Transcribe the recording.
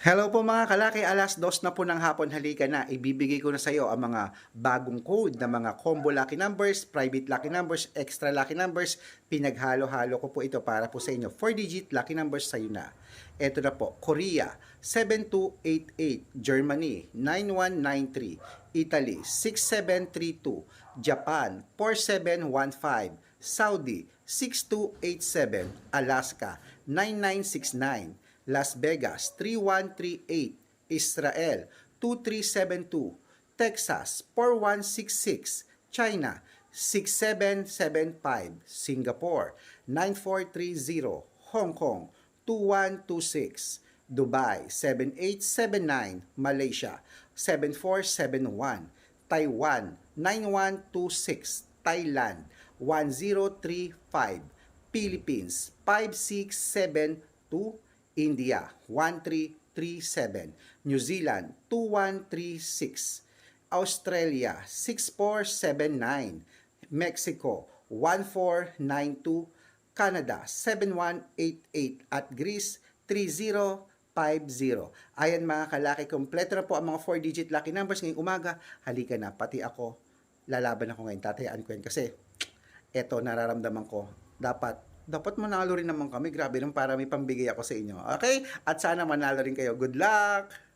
Hello po mga kalaki, alas dos na po ng hapon, halika na. Ibibigay ko na sa iyo ang mga bagong code na mga combo lucky numbers, private lucky numbers, extra lucky numbers. Pinaghalo-halo ko po ito para po sa inyo. 4-digit lucky numbers sa iyo na. Ito na po, Korea 7288, Germany 9193, Italy 6732, Japan 4715, Saudi 6287, Alaska 9969, Las Vegas 3138, Israel 2372, Texas 4166, China 6775, Singapore 9430, Hong Kong 2126, Dubai 7879, Malaysia 7471, Taiwan 9126, Thailand 1035, Philippines 5672, India 1337, New Zealand 2136, Australia 6479, Mexico 1492, Canada 7188 at Greece 3050. Ayan mga kalaki, kompleto na po ang mga 4-digit lucky numbers ngayong umaga. Halika na, pati ako, lalaban ako ngayon, tatayaan ko yan kasi eto nararamdaman ko, dapat dapat manalo rin naman kami. Grabe nung para may pambigay ako sa inyo. Okay? At sana manalo rin kayo. Good luck!